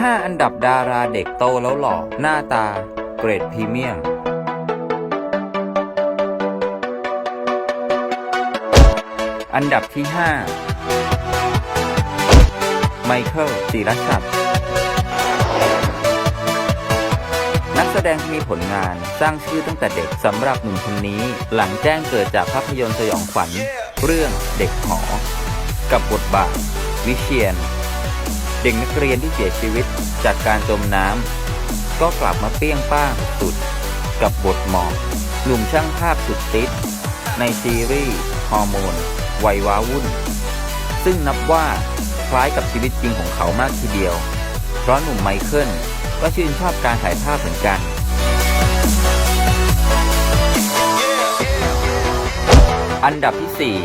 5 อันดับดาราเด็กโตแล้วหล่อ หน้าตา เกรดพรีเมียม อันดับที่ 5 ไมเคิลศิรชัดนักแสดงที่มีผลงานสร้างชื่อตั้งแต่เด็กสำหรับหนุ่มคนนี้ หลังแจ้งเกิดจากภาพยนตร์สยองขวัญ เรื่องเด็กหอ กับบทบาท วิเชียน เด็กนักเรียนที่เสียชีวิตจากการจมน้ำก็กลับมาเปี้ยงป้างสุด กับบทหมอกหนุ่มช่างภาพสุดติด ในซีรีส์ฮอร์โมนวัยว้าวุ่น ซึ่งนับว่าคล้ายกับชีวิตจริงของเขามากทีเดียว เพราะหนุ่มไมเคิลก็ชื่นชอบการถ่ายภาพเหมือนกันอันดับที่ 4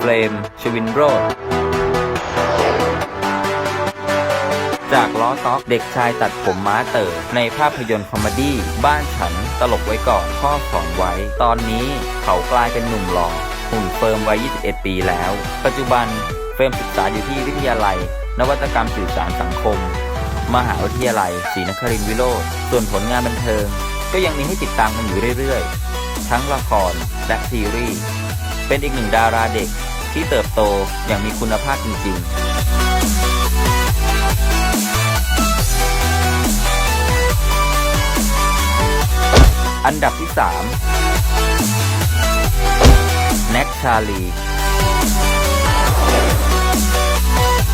เฟรมชวินโรด จากล้อต็อก เด็กชายตัดผมม้าเต๋อในภาพยนตร์คอมเมดี้บ้านฉันตลกไว้ก่อนข้อสอนไว้ ตอนนี้เขากลายเป็นหนุ่มหล่อหุ่นเฟิร์มวัย 21 ปีแล้ว ปัจจุบันเฟิร์มศึกษาอยู่ที่วิทยาลัย นวัตกรรมสื่อสารสังคม มหาวิทยาลัยศรีนครินทรวิโรธส่วนผลงานบันเทิง ก็ยังมีให้ติดตามกันอยู่เรื่อยๆ ทั้งละครและซีรีส์เป็นอีกหนึ่งดาราเด็กที่เติบโตอย่างมีคุณภาพจริงๆ อันดับที่3แน็กชาลี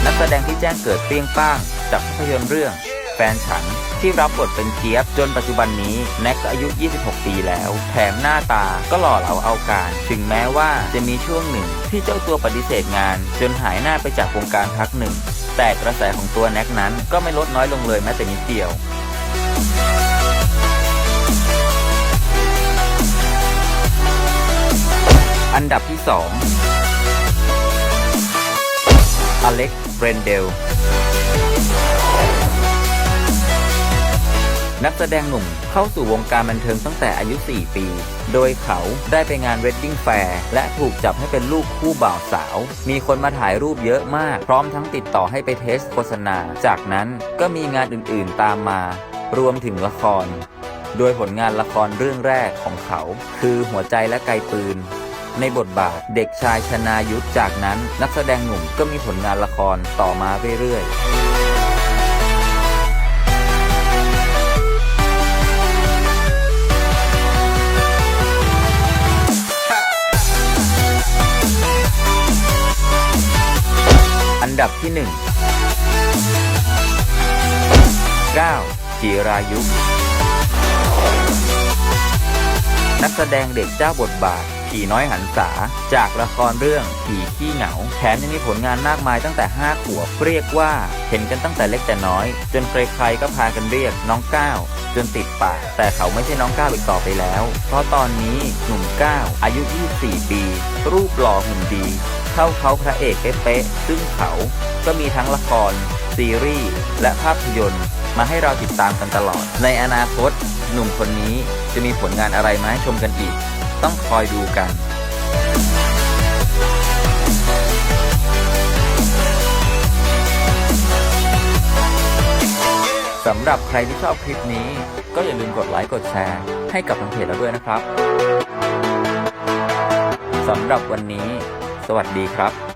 นักแสดงที่แจ้งเกิดเปรี้ยงป้าง จากภาพยนตร์เรื่องแฟนฉันที่รับบทเป็นเจี๊ยบจนปัจจุบันนี้แน็กอายุ 26 ปีแล้ว แถมหน้าตาก็หล่อเหลาเอาการ ถึงแม้ว่าจะมีช่วงหนึ่งที่เจ้าตัวปฏิเสธงาน จนหายหน้าไปจากวงการพักหนึ่ง แต่กระแสของตัวแน็กนั้นก็ไม่ลดน้อยลงเลยแม้แต่นิดเดียว อันดับที่ 2 อเล็กเบรนเดล นักแสดงหนุ่มเข้าสู่วงการบันเทิงตั้งแต่อายุ 4 ปี โดยเขาได้ไปงานเวดดิ้งแฟร์และถูกจับให้เป็นลูกคู่บ่าวสาว มีคนมาถ่ายรูปเยอะมาก พร้อมทั้งติดต่อให้ไปเทสโฆษณา จากนั้นก็มีงานอื่นๆตามมา รวมถึงละคร โดยผลงานละครเรื่องแรกของเขา คือหัวใจและไกลปืน ในบทบาทเด็กชายชนายุทธจากนั้นนักแสดงหนุ่มก็มีผลงานละครต่อมาเรื่อยๆอันดับที่ 1 9. จิรายุ นักแสดงเด็กเจ้าบทบาท ผีน้อยหันษาจากละครเรื่องผีขี้เหงา แถมยังมีผลงานมากมายตั้งแต่ 5 ขวบ เรียกว่าเห็นกันตั้งแต่เล็กแต่น้อย จนใครๆก็พากันเรียกน้องก้าวจนติดปาก แต่เขาไม่ใช่น้องก้าวอีกต่อไปแล้ว เพราะตอนนี้หนุ่มก้าวอายุ 24 ปี รูปหล่อหุ่นดี เข้าเขาพระเอกเป๊ะซึ่งเขาก็มีทั้งละคร ซีรีส์ และภาพยนตร์มาให้เราติดตามกันตลอด ในอนาคต หนุ่มคนนี้จะมีผลงานอะไรมาให้ชมกันอีก ต้องคอยดูกันสำหรับใครที่ชอบคลิปนี้ ก็อย่าลืมกดไลค์กดแชร์ ให้กับทางเพจเราด้วยนะครับสำหรับวันนี้ สวัสดีครับ